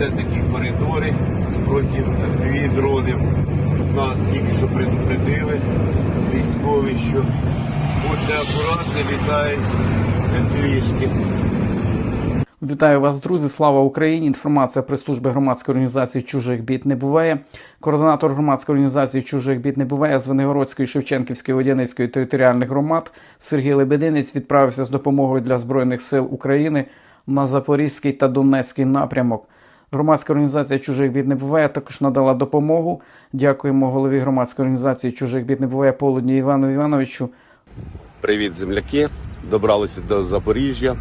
Це такі коридори проти дронів. Нас тільки що предупредили військові, що будьте акуратні, літають МТВшки. Вітаю вас, друзі! Слава Україні! Інформація при службі громадської організації чужих бід не буває. Координатор громадської організації чужих бід не буває з Венегородської, Шевченківської, Водяницької територіальних громад Сергій Лебединець відправився з допомогою для збройних сил України на Запорізький та Донецький напрямок. Громадська організація чужих бід не буває також надала допомогу. Дякуємо голові громадської організації чужих бід не буває Полудні Івану Івановичу. Привіт, земляки! Добралися до Запоріжжя.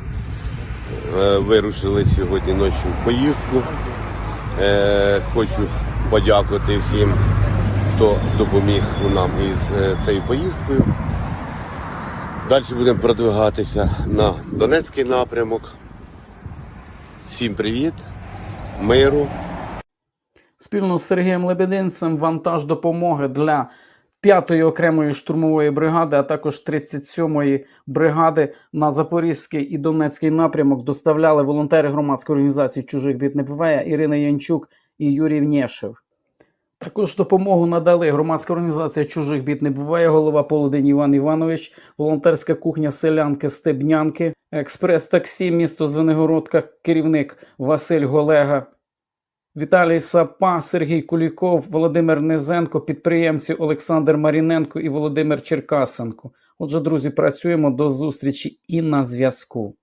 Е, Вирушили сьогодні ночі в поїздку. Е, Хочу подякувати всім, хто допоміг нам із е, цією поїздкою. Далі будемо продвигатися на Донецький напрямок. Всім привіт, миру. Спільно з Сергієм Лебединцем вантаж допомоги для 5-ї окремої штурмової бригади, а також 37-ї бригади на Запорізький і Донецький напрямок доставляли волонтери громадської організації чужих бід не буває Ірина Янчук і Юрій Внєшев. Також допомогу надали громадська організація чужих бід не буває, голова Полудень Іван Іванович, волонтерська кухня селянки Стебнянки, експрес-таксі місто Звенигородка, керівник Василь Голега, Віталій Сапа, Сергій Куліков, Володимир Незенко, підприємці Олександр Маріненко і Володимир Черкасенко. Отже, друзі, працюємо до зустрічі і на зв'язку.